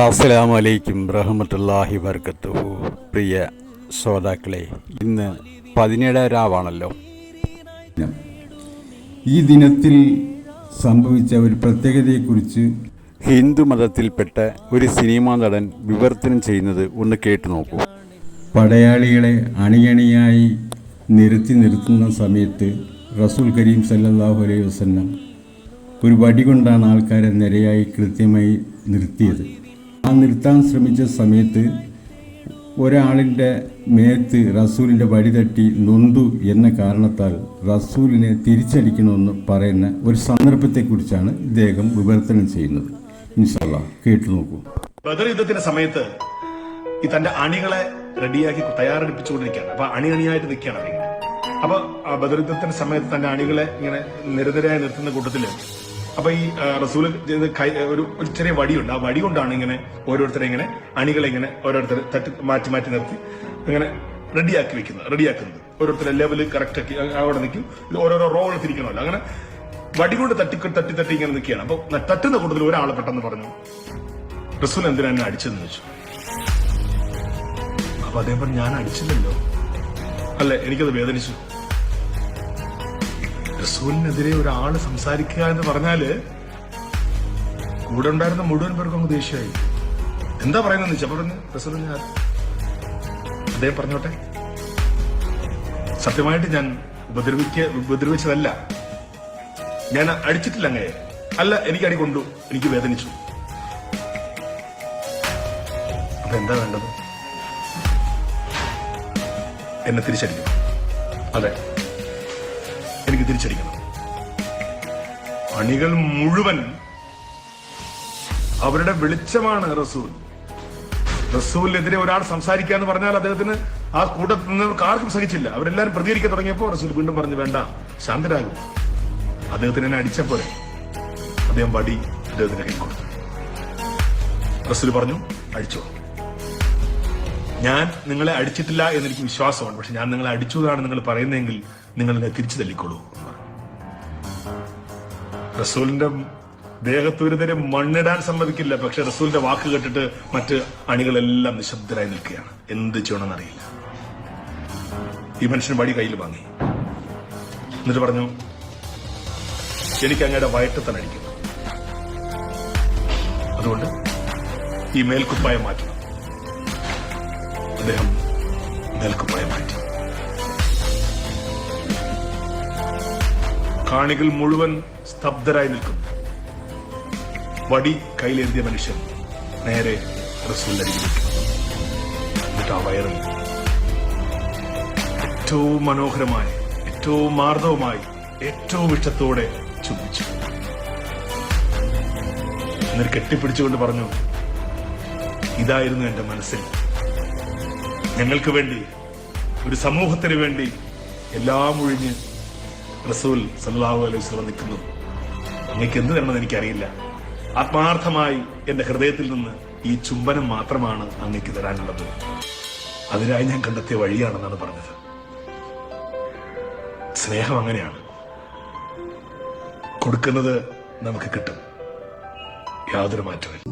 അസ്സലാമു അലൈക്കും റഹമത്തല്ലാഹി വർക്കത്തുഹു പ്രിയ ശ്രോതാക്കളെ ഇന്ന് പതിനേഴാം രാവാണല്ലോ. ഈ ദിനത്തിൽ സംഭവിച്ച ഒരു പ്രത്യേകതയെക്കുറിച്ച് ഹിന്ദു മതത്തിൽപ്പെട്ട ഒരു സിനിമാ നടൻ വിവർത്തനം ചെയ്യുന്നത് ഒന്ന് കേട്ടു നോക്കൂ. പടയാളികളെ അണിയണിയായി നിരത്തി നിർത്തുന്ന സമയത്ത് റസൂൽ കരീം സല്ലാഹു അലൈഹി വസല്ലം ഒരു വടി കൊണ്ടാണ് ആൾക്കാരെ നിരയായി കൃത്യമായി നിർത്തിയത്. ആ നിർത്താൻ ശ്രമിച്ച സമയത്ത് ഒരാളിന്റെ മേത്ത് റസൂലിന്റെ വടി തട്ടി നൊന്തു എന്ന കാരണത്താൽ റസൂലിനെ തിരിച്ചടിക്കണമെന്ന് പറയുന്ന ഒരു സന്ദർഭത്തെക്കുറിച്ചാണ് ഇദ്ദേഹം വിവർത്തനം ചെയ്യുന്നത്. ഇൻഷാല്ല കേട്ടു നോക്കൂ. ബദർ യുദ്ധത്തിന്റെ സമയത്ത് ഈ തന്റെ അണികളെ റെഡിയാക്കി തയ്യാറെടുപ്പിച്ചുകൊണ്ടിരിക്കുകയാണ്. അപ്പൊ അണി അണിയായിട്ട് നിൽക്കുകയാണ് അപ്പൊ ബദർ യുദ്ധത്തിന്റെ സമയത്ത് തന്റെ അണികളെ ഇങ്ങനെ നിരനിരയായി നിർത്തുന്ന കൂട്ടത്തിൽ അപ്പൊ ഈ കൈ ഒരു ചെറിയ വടിയുണ്ട്. ആ വടി കൊണ്ടാണ് ഇങ്ങനെ ഓരോരുത്തരെ ഇങ്ങനെ അണികളെ ഇങ്ങനെ ഓരോരുത്തർ തട്ടി മാറ്റി മാറ്റി നിർത്തി ഇങ്ങനെ റെഡിയാക്കി വെക്കുന്നത് റെഡിയാക്കുന്നത്. ഓരോരുത്തരെ ലെവൽ കറക്റ്റ് ആക്കി അവിടെ നിൽക്കും. ഓരോരോ റോൾ തിരിക്കണമല്ലോ. അങ്ങനെ വടി കൊണ്ട് തട്ടി തട്ടി തട്ടി ഇങ്ങനെ നിൽക്കുകയാണ്. അപ്പൊ തട്ടുന്ന കൂട്ടത്തിൽ ഒരാളെ പെട്ടെന്ന് പറഞ്ഞു റസൂൽ എന്തിനാ എന്നെ അടിച്ചെന്ന് ചോദിച്ചു. അപ്പൊ പറഞ്ഞു ഞാൻ അടിച്ചില്ലല്ലോ. അല്ലെ? എനിക്കത് വേദനിച്ചു. റസൂലിനെതിരെ ഒരാൾ സംസാരിക്കുക എന്ന് പറഞ്ഞാൽ കൂടെ ഉണ്ടായിരുന്ന മുഴുവൻ പേർക്കും അങ്ങ് ദേഷ്യമായി. എന്താ പറയുന്നത് ചെ പറഞ്ഞു റസൂൽ ഞാൻ അദ്ദേഹം പറഞ്ഞോട്ടെ. സത്യമായിട്ട് ഞാൻ ഉപദ്രവിക്ക ഉപദ്രവിച്ചതല്ല. ഞാൻ അടിച്ചിട്ടില്ല അങ്ങയെ. അല്ല എനിക്ക് അടി കൊണ്ടു. എനിക്ക് വേദനിച്ചു. അപ്പൊ എന്താ വേണ്ടത്? എന്നെ തിരിച്ചടിക്കും. അതെ. എനിക്ക് തിരിച്ചടിക്കണം. അണികൾ മുഴുവൻ അവരുടെ വെളിച്ചമാണ് റസൂൽ. റസൂലിനെതിരെ ഒരാൾ സംസാരിക്കുക എന്ന് പറഞ്ഞാൽ അദ്ദേഹത്തിന് ആ കൂട്ടത്തിൽ നിന്നവർക്ക് ആർക്കും സഹിച്ചില്ല. അവരെല്ലാരും പ്രതികരിക്കാൻ തുടങ്ങിയപ്പോൾ റസൂൽ വീണ്ടും പറഞ്ഞു വേണ്ട ശാന്തരാകും. അദ്ദേഹത്തിന് എന്നെ അടിച്ചപ്പോലെ അദ്ദേഹം വടി അദ്ദേഹത്തിന് കൈ കൊടുത്തു റസൂൽ പറഞ്ഞു അടിച്ചോ. ഞാൻ നിങ്ങളെ അടിച്ചിട്ടില്ല എന്നെനിക്ക് വിശ്വാസമാണ്. പക്ഷെ ഞാൻ നിങ്ങളെ അടിച്ചു എന്നാണ് നിങ്ങൾ പറയുന്നതെങ്കിൽ നിങ്ങൾ എന്നെ തിരിച്ചു തല്ലിക്കോളൂ. റസൂലിന്റെ ദേഹത്ത് ദേഹത്തൊരുതരെ മണ്ണിടാൻ സമ്മതിക്കില്ല. പക്ഷെ റസൂലിന്റെ വാക്ക് കേട്ടിട്ട് മറ്റ് അണികളെല്ലാം നിശബ്ദരായി നിൽക്കുകയാണ്. എന്ത് ചെയ്യണമെന്ന് അറിയില്ല ഈ മനുഷ്യൻ വടി കയ്യിൽ വാങ്ങി. എന്നിട്ട് പറഞ്ഞു എനിക്ക് അങ്ങയുടെ വയറ്റ് തന്നെ അടിക്കുന്നു. അതുകൊണ്ട് ഈ മേൽക്കുപ്പായം മാറ്റണം അദ്ദേഹം മേൽക്കുപ്പായം മാറ്റി. കാണികൾ മുഴുവൻ സ്തബ്ധരായി നിൽക്കും വടി കയ്യിലേന്തിയ മനുഷ്യൻ നേരെ റസൂലിനരികിലേക്ക് ഏറ്റവും മനോഹരമായി ഏറ്റവും മാർദ്ദവുമായി ഏറ്റവും ഇഷ്ടത്തോടെ ചുംബിച്ചു. എന്നിട്ട് കെട്ടിപ്പിടിച്ചുകൊണ്ട് പറഞ്ഞു ഇതായിരുന്നു എന്റെ മനസ്സിൽ. ഞങ്ങൾക്ക് വേണ്ടി ഒരു സമൂഹത്തിന് വേണ്ടി എല്ലാം ഒഴിഞ്ഞ് റസൂൽ സല്ലാഹു അലൈഹി വസല്ലം നിൽക്കുന്നു. അങ്ങക്ക് എന്ത് തരണമെന്ന് എനിക്കറിയില്ല. ആത്മാർത്ഥമായി എന്റെ ഹൃദയത്തിൽ നിന്ന് ഈ ചുംബനം മാത്രമാണ് അങ്ങക്ക് തരാനുള്ളത്. അതിനായി ഞാൻ കണ്ടെത്തിയ വഴിയാണെന്നാണ് പറഞ്ഞത്. സ്നേഹം അങ്ങനെയാണ്. കൊടുക്കുന്നത് നമുക്ക് കിട്ടും. യാതൊരു മാറ്റമില്ല